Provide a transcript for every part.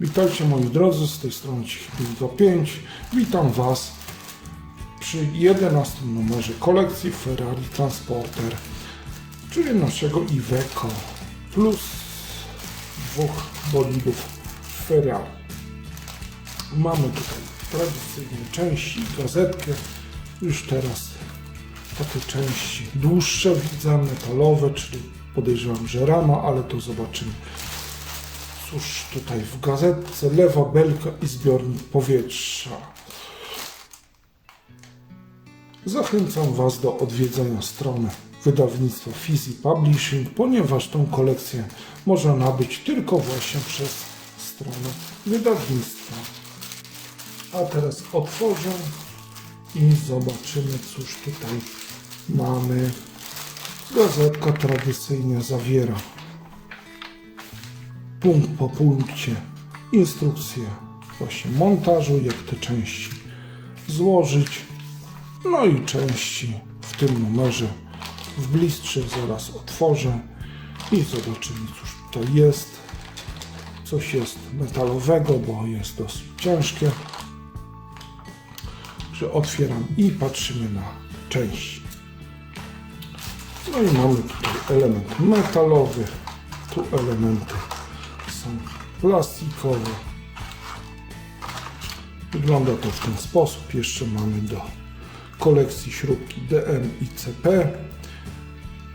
Witajcie moi drodzy, z tej strony Cichego 5. Witam Was przy 11 numerze kolekcji Ferrari Transporter, czyli naszego Iveco plus dwóch bolidów Ferrari. Mamy tutaj tradycyjne części, gazetkę, już teraz takie części dłuższe widzę, metalowe, czyli podejrzewam, że rama, ale to zobaczymy. Cóż tutaj w gazetce, lewa belka i zbiornik powietrza. Zachęcam Was do odwiedzenia strony wydawnictwa Fizi Publishing, ponieważ tą kolekcję można nabyć tylko właśnie przez stronę wydawnictwa. A teraz otworzę i zobaczymy, cóż tutaj mamy. Gazetka tradycyjnie zawiera punkt po punkcie instrukcję właśnie montażu, jak te części złożyć. No i części w tym numerze w bliższy zaraz otworzę i zobaczymy cóż tutaj jest. Coś jest metalowego, bo jest dosyć ciężkie. Że otwieram i patrzymy na części. No i mamy tutaj element metalowy, tu elementy są plastikowe. Wygląda to w ten sposób. Jeszcze mamy do kolekcji śrubki DM i CP.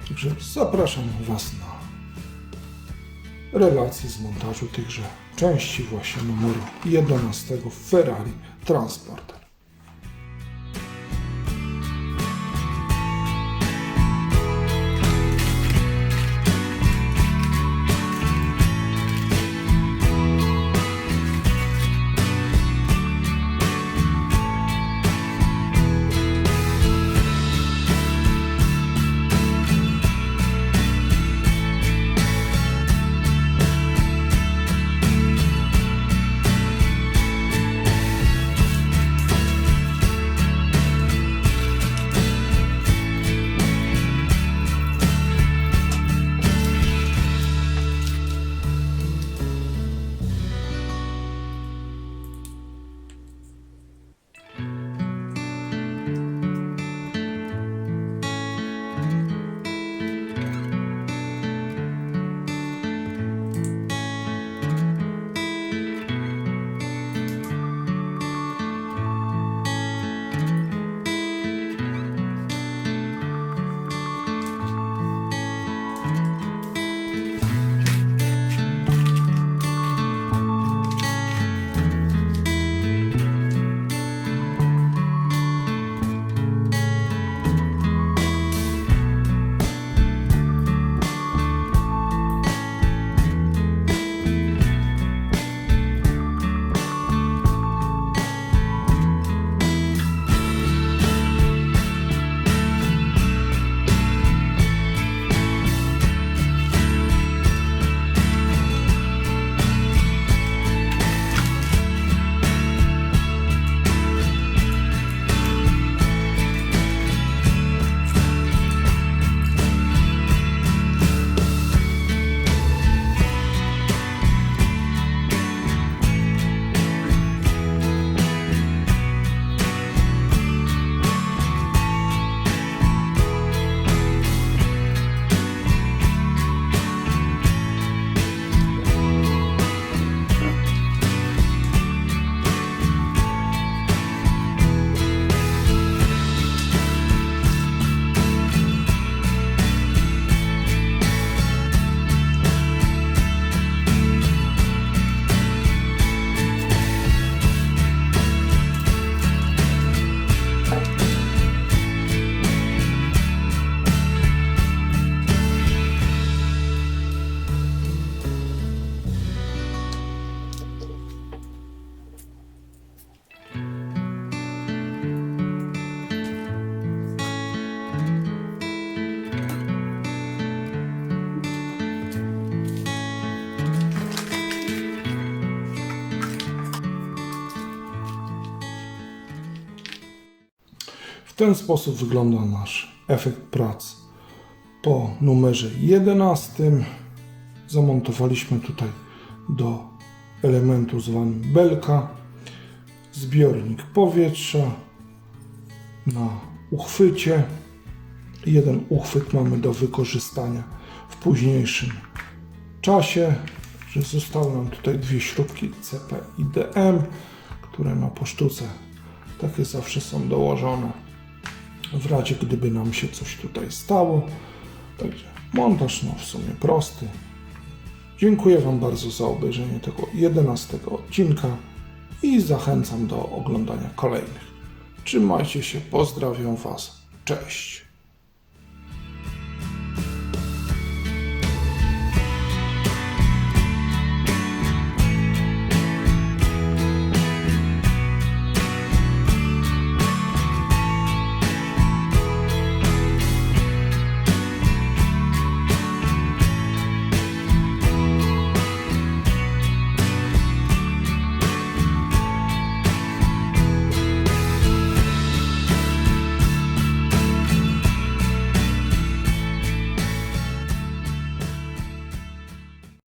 Także zapraszam Was na relację z montażu tychże części właśnie numeru 11 Ferrari Transporter. W ten sposób wygląda nasz efekt prac po numerze 11. Zamontowaliśmy tutaj do elementu zwanym belka, zbiornik powietrza na uchwycie. Jeden uchwyt mamy do wykorzystania w późniejszym czasie, że zostały nam tutaj dwie śrubki CP i DM, które na posztuce takie zawsze są dołożone w razie gdyby nam się coś tutaj stało. Także montaż no w sumie prosty. Dziękuję Wam bardzo za obejrzenie tego 11 odcinka i zachęcam do oglądania kolejnych. Trzymajcie się, pozdrawiam Was, cześć.